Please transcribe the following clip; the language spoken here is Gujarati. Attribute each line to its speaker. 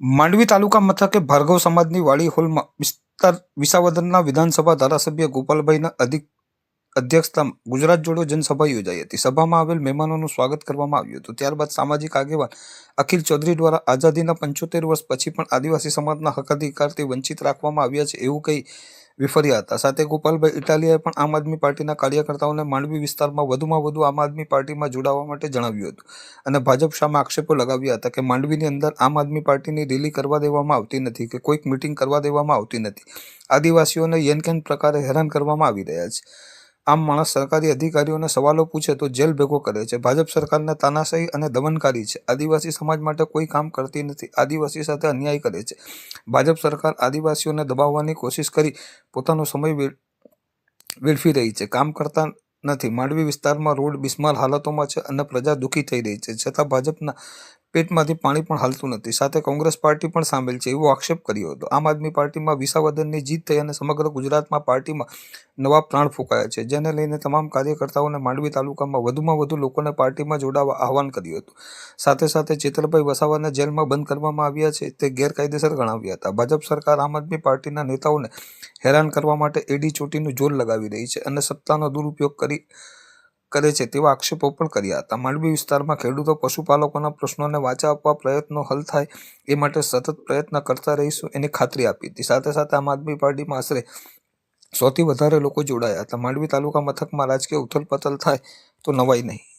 Speaker 1: માંડવી તાલુકા મથકે ભાર્ગવ સમાજની વાડી હોલમાં વિસ્તાર વિસાવદનના વિધાનસભા ધારાસભ્ય ગોપાલભાઈના અધિક અધ્યક્ષતામાં ગુજરાત જોડો જનસભા યોજાઈ હતી. સભામાં આવેલ મહેમાનોનું સ્વાગત કરવામાં આવ્યું હતું. ત્યારબાદ સામાજિક આગેવાન અખિલ ચૌધરી દ્વારા આઝાદીના પંચોતેર વર્ષ પછી પણ આદિવાસી સમાજના હકાધિકારથી વંચિત રાખવામાં આવ્યા છે એવું કહી વિફર્યા હતા સાથે ગોપાલભાઈ ઇટાલિયાએ પણ આમ આદમી પાર્ટીના કાર્યકર્તાઓને માંડવી વિસ્તારમાં વધુમાં વધુ આમ આદમી પાર્ટીમાં જોડાવા માટે જણાવ્યું હતું. અને ભાજપ સામે આક્ષેપો લગાવ્યા હતા કે માંડવીની અંદર આમ આદમી પાર્ટીની રેલી કરવા દેવામાં આવતી નથી કે કોઈક મિટિંગ કરવા દેવામાં આવતી નથી. આદિવાસીઓને યેનકેન પ્રકારે હેરાન કરવામાં આવી રહ્યા છે. આમ માણસ સરકારી અધિકારીઓને સવાલો પૂછે તો જેલ ભેગો કરે છે. ભાજપ સરકારને તાનાશાહી અને દમનકારી છે. આદિવાસી સમાજ માટે કોઈ કામ કરતી નથી. આદિવાસી સાથે અન્યાય કરે છે. ભાજપ સરકાર આદિવાસીઓને દબાવવાની કોશિશ કરી પોતાનો સમય વેડફી રહી છે. કામ કરતા નથી. માંડવી વિસ્તારમાં રોડ બિસ્માર હાલતોમાં છે અને પ્રજા દુઃખી થઈ રહી છે. છતાં ભાજપના પેટમાંથી પાણી પણ હાલતું નથી. સાથે કોંગ્રેસ પાર્ટી પણ સામેલ છે એવો આક્ષેપ કર્યો હતો. આમ આદમી પાર્ટીમાં વિસાવદનની જીત થઈ અને સમગ્ર ગુજરાતમાં પાર્ટીમાં નવા પ્રાણ ફૂંકાયા છે, જેને લઈને તમામ કાર્યકર્તાઓને માંડવી તાલુકામાં વધુમાં વધુ લોકોને પાર્ટીમાં જોડાવા આહવાન કર્યું હતું. સાથે સાથે ચેતરભાઈ વસાવાને જેલમાં બંધ કરવામાં આવ્યા છે તે ગેરકાયદેસર ગણાવ્યા હતા. ભાજપ સરકાર આમ આદમી પાર્ટીના નેતાઓને હેરાન કરવા માટે એડી ચોટીનું જોર લગાવી રહી છે અને સત્તાનો દુરુપયોગ કરી કરે છે તેવા આક્ષેપો પણ કર્યા હતા. માંડવી વિસ્તારમાં ખેડૂતો, પશુપાલકોના પ્રશ્નોને વાચા આપવા પ્રયત્નો હલ થાય એ માટે સતત પ્રયત્ન કરતા રહીશું એની ખાતરી આપી હતી. સાથે સાથે આમ આદમી પાર્ટીમાં આશરે સૌથી વધારે લોકો જોડાયા હતા. માંડવી તાલુકા મથકમાં રાજકીય ઉથલપથલ થાય તો નવાઈ નહીં.